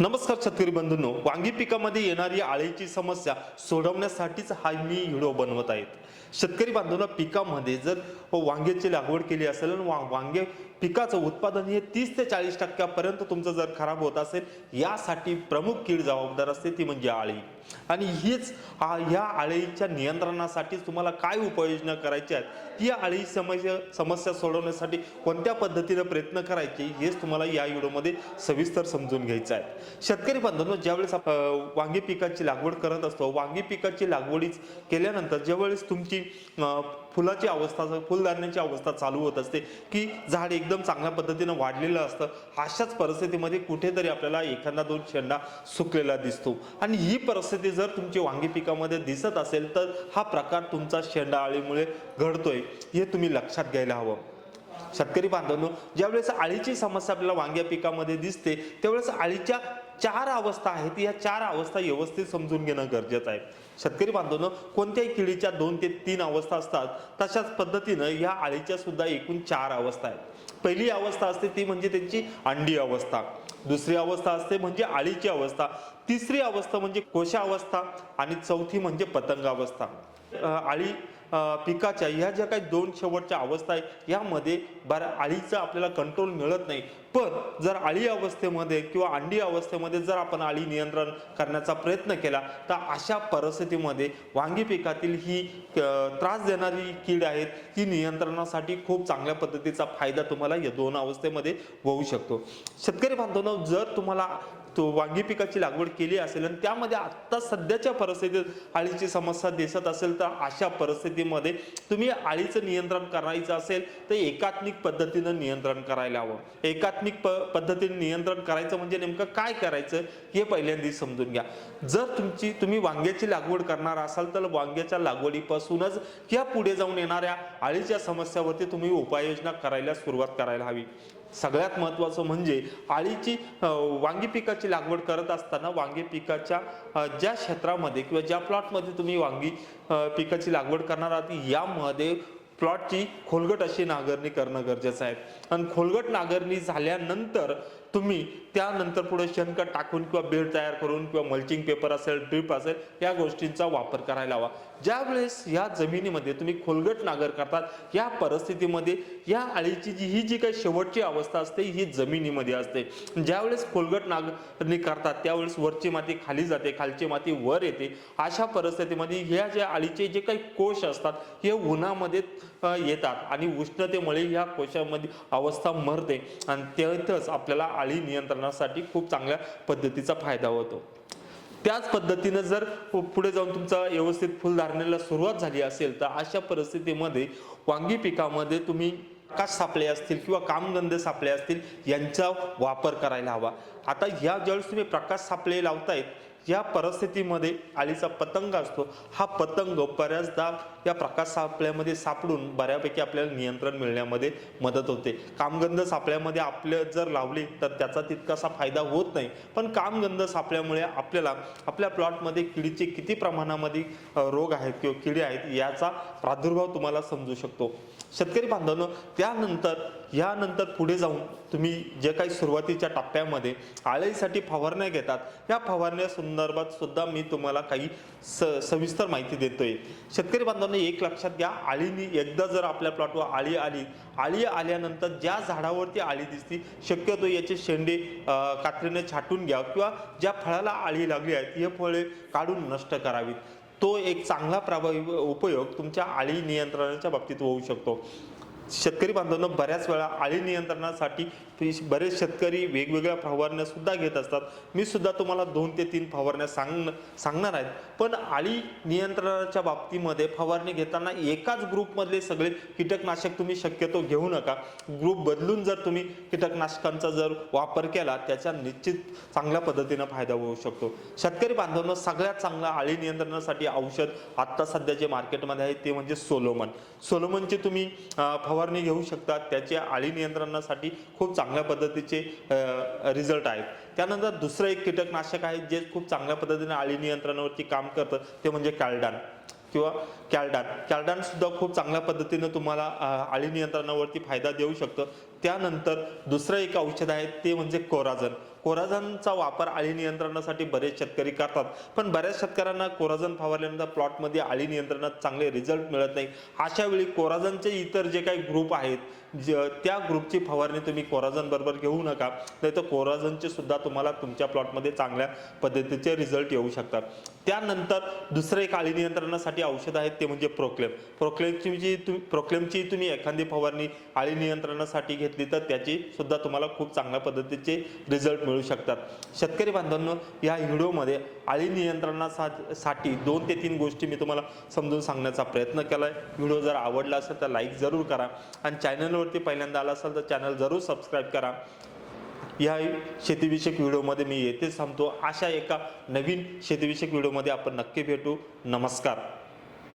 नमस्कार शेतकरी बंधूंनो. वांगी पिकामध्ये येणारी आळीची समस्या सोडवण्यासाठीच हा मी व्हिडिओ बनवत आहेत शेतकरी बांधवांना पिकामध्ये जर वांग्याची लागवड केली असेल आणि वा- वांगे पिकाचं उत्पादन हे तीस ते चाळीस टक्क्यापर्यंत तुमचं जर खराब होत असेल यासाठी प्रमुख कीड जबाबदार असते ती म्हणजे आळी. आणि हीच आ- ह्या आळीच्या नियंत्रणासाठी तुम्हाला काय उपाययोजना करायच्या आहेत? ती आळी समस्या समस्या सोडवण्यासाठी कोणत्या पद्धतीने प्रयत्न करायचे हेच तुम्हाला या व्हिडिओमध्ये सविस्तर समजून घ्यायचं आहे. शेतकरी बांधवांनो ज्यावेळेस आपण वांगी पिकाची लागवड करत असतो वांगी पिकाची लागवडीच केल्यानंतर ज्यावेळेस तुमची फुलाची अवस्था फुलधारण्याची अवस्था चालू होत असते. की झाड एकदम चांगल्या पद्धतीनं वाढलेलं असतं अशाच परिस्थितीमध्ये कुठेतरी आपल्याला एखादा दोन शेंडा सुकलेला दिसतो. आणि ही परिस्थिती जर तुमची वांगी पिकामध्ये दिसत असेल तर हा प्रकार तुमचा शेंडा आळीमुळे घडतोय हे तुम्ही लक्षात घ्यायला हवं. शेतकरी बांधवांनो ज्यावेळेस आळीची समस्या आपल्याला वांग्या पिकामध्ये दिसते त्यावेळेस आळीच्या चार अवस्था आहेत या चार अवस्था व्यवस्थित समजून घेणं गरजेचं आहे. शेतकरी बांधवांनो कोणत्याही किडीच्या दोन ते तीन अवस्था असतात तशाच पद्धतीनं या आळीच्या सुद्धा एकूण चार अवस्था आहेत. पहिली अवस्था असते ती म्हणजे त्यांची अंडी अवस्था. दुसरी अवस्था असते म्हणजे आळीची अवस्था. तिसरी अवस्था म्हणजे कोशा अवस्था आणि चौथी म्हणजे पतंग अवस्था आळी पिकाच्या ह्या ज्या काही दोन शेवटच्या अवस्था आहेत यामध्ये बऱ्या अळीचं आपल्याला कंट्रोल मिळत नाही. पण जर आळी अवस्थेमध्ये किंवा अंडी अवस्थेमध्ये जर आपण अळी नियंत्रण करण्याचा प्रयत्न केला तर अशा परिस्थितीमध्ये वांगी पिकातील ही त्रास देणारी कीड आहेत ही नियंत्रणासाठी खूप चांगल्या पद्धतीचा फायदा तुम्हाला या दोन अवस्थेमध्ये होऊ शकतो. शेतकरी बांधवांना जर तुम्हाला तो वांगी पिकाची लागवड केली असेल आणि त्यामध्ये आत्ता सध्याच्या परिस्थितीत आळीची समस्या दिसत असेल तर अशा परिस्थितीमध्ये तुम्ही आळीचं नियंत्रण करायचं असेल तर एकात्मिक पद्धतीनं नियंत्रण करायला हवं. एकात्मिक प पद्धतीने नियंत्रण करायचं म्हणजे नेमकं काय करायचं हे पहिल्यांदा समजून घ्या. जर तुमची तुम्ही वांग्याची लागवड करणार असाल तर वांग्याच्या लागवडीपासूनच या पुढे जाऊन येणाऱ्या आळीच्या समस्यावरती तुम्ही उपाययोजना करायला सुरुवात करायला हवी. सगळ्यात महत्त्वाचं म्हणजे आळीची वांगी पिकाची लागवड करत असताना वांगी पिकाच्या ज्या क्षेत्रामध्ये किंवा ज्या प्लॉटमध्ये तुम्ही वांगी पिकाची लागवड करणार आहात यामध्ये प्लॉटची खोलगट अशी नांगरणी करणं गरजेचं आहे. आणि खोलगट नांगरणी झाल्यानंतर तुम्ही त्यानंतर पुढे शेणखत टाकून किंवा बेड तयार करून किंवा मल्चिंग पेपर असेल ड्रिप असेल या गोष्टींचा वापर करायला हवा. ज्या वेळेस या जमिनीमध्ये तुम्ही खोलगट नागर करतात या परिस्थितीमध्ये या आळीची जी ही जी काही शेवटची अवस्था असते ही जमिनीमध्ये असते. ज्यावेळेस खोलगट नागरणी करतात त्यावेळेस वरची माती खाली जाते खालची माती वर येते. अशा परिस्थितीमध्ये ह्या ज्या आळीचे जे काही कोश असतात हे उन्हामध्ये येतात आणि उष्णतेमुळे ह्या कोशामध्ये अवस्था मरते आणि त्यातच आपल्याला आळी नियंत्रणासाठी खूप चांगल्या पद्धतीचा फायदा होतो. त्याच पद्धतीनं जर पुढे जाऊन तुमचा व्यवस्थित फुलधारणेला सुरुवात झाली असेल तर अशा परिस्थितीमध्ये वांगी पिकामध्ये तुम्ही प्रकाश सापळे असतील किंवा कामगंध सापळे असतील यांचा वापर करायला हवा. आता ह्या ज्यावेळेस तुम्ही प्रकाश सापळे लावतायत या परिस्थितीमध्ये आळीचा पतंग असतो. हा पतंग बऱ्याचदा या प्रकाश सापळ्यामध्ये सापडून बऱ्यापैकी आपल्याला नियंत्रण मिळण्यामध्ये मदत होते. कामगंध सापळ्यामध्ये आपलं जर लावले तर त्याचा तितकासा फायदा होत नाही. पण कामगंध सापळ्यामुळे आपल्याला आपल्या प्लॉटमध्ये किडीचे किती प्रमाणामध्ये रोग आहेत किंवा किडे आहेत याचा प्रादुर्भाव तुम्हाला समजू शकतो. शेतकरी बांधवांनो त्यानंतर यानंतर पुढे जाऊन तुम्ही जे काही सुरुवातीच्या टप्प्यामध्ये आळीसाठी फवारण्या घेतात या फवारण्या संदर्भात सुद्धा मी तुम्हाला काही स सविस्तर माहिती देतोय. शेतकरी बांधवांना एक लक्षात घ्या आळीनी एकदा जर आपल्या प्लॉटवर आळी आली आळी आल्यानंतर ज्या झाडावरती आळी दिसती शक्यतो याचे शेंडे कात्रीने छाटून घ्या किंवा ज्या फळाला आळी लागली आहेत हे फळे काढून नष्ट करावीत. तो एक चांगला प्रभावी उपयोग तुमच्या आळी नियंत्रणाच्या बाबतीत होऊ शकतो. शेतकरी बांधवांना बऱ्याच वेळा आळी नियंत्रणासाठी बरेच शेतकरी वेगवेगळ्या फवारण्या सुद्धा घेत असतात. मी सुद्धा तुम्हाला दोन ते तीन फवारण्या सांग सांगणार आहेत. पण आळी नियंत्रणाच्या बाबतीमध्ये फवारणी घेताना एकाच ग्रुपमधले सगळे कीटकनाशक तुम्ही शक्यतो घेऊ नका. ग्रुप बदलून जर तुम्ही कीटकनाशकांचा जर वापर केला त्याचा निश्चित चांगल्या पद्धतीनं फायदा होऊ शकतो. शेतकरी बांधवांना सगळ्यात चांगला आळी नियंत्रणासाठी औषध आत्ता सध्या जे मार्केटमध्ये आहे ते म्हणजे सोलोमन. सोलोमनचे तुम्ही फवार फवारणी घेऊ शकतात. त्याच्या आळी नियंत्रणासाठी खूप चांगल्या पद्धतीचे रिझल्ट आहेत. त्यानंतर दुसरं एक कीटकनाशक आहे जे खूप चांगल्या पद्धतीने आळी नियंत्रणावरती काम करतं ते म्हणजे कॅल्डान किंवा कॅल्डान. कॅल्डान सुद्धा खूप चांगल्या पद्धतीनं तुम्हाला आळी नियंत्रणावरती फायदा देऊ शकतं. त्यानंतर दुसरं एक औषध आहे ते म्हणजे कोराजन कोराजनचा वापर आळी नियंत्रणासाठी बरेच शेतकरी करतात. पण बऱ्याच शेतकऱ्यांना कोराजन फवारल्यानंतर प्लॉटमध्ये आळी नियंत्रणात चांगले रिझल्ट मिळत नाही. अशा वेळी कोराजनचे इतर जे काही ग्रुप आहेत ज- त्या ग्रुपची फवारणी तुम्ही कोराजन बरोबर घेऊ नका. नाही तर कोराजनचे सुद्धा तुम्हाला तुमच्या प्लॉटमध्ये चांगल्या पद्धतीचे रिझल्ट येऊ शकतात. त्यानंतर दुसरे एक आळी नियंत्रणासाठी औषध आहेत ते म्हणजे प्रोक्लेम प्रोक्लेमची जी तुम्ही प्रोक्लेमची तुम्ही एखादी फवारणी आळी नियंत्रणासाठी घेतली तर त्याची सुद्धा तुम्हाला खूप चांगल्या पद्धतीचे रिझल्ट मिळू शकतात. शेतकरी बांधवांनो या व्हिडिओमध्ये आळी नियंत्रणासाठी दोन ते तीन गोष्टी मी तुम्हाला समजून सांगण्याचा प्रयत्न केला आहे व्हिडिओ जर आवडला असेल तर लाईक जरूर करा. आणि चॅनलवरती पहिल्यांदा आला असेल तर चॅनल जरूर सबस्क्राईब करा. या शेतीविषयक व्हिडिओमध्ये मी येथेच थांबतो. अशा एका नवीन शेतीविषयक व्हिडिओमध्ये आपण नक्की भेटू. नमस्कार.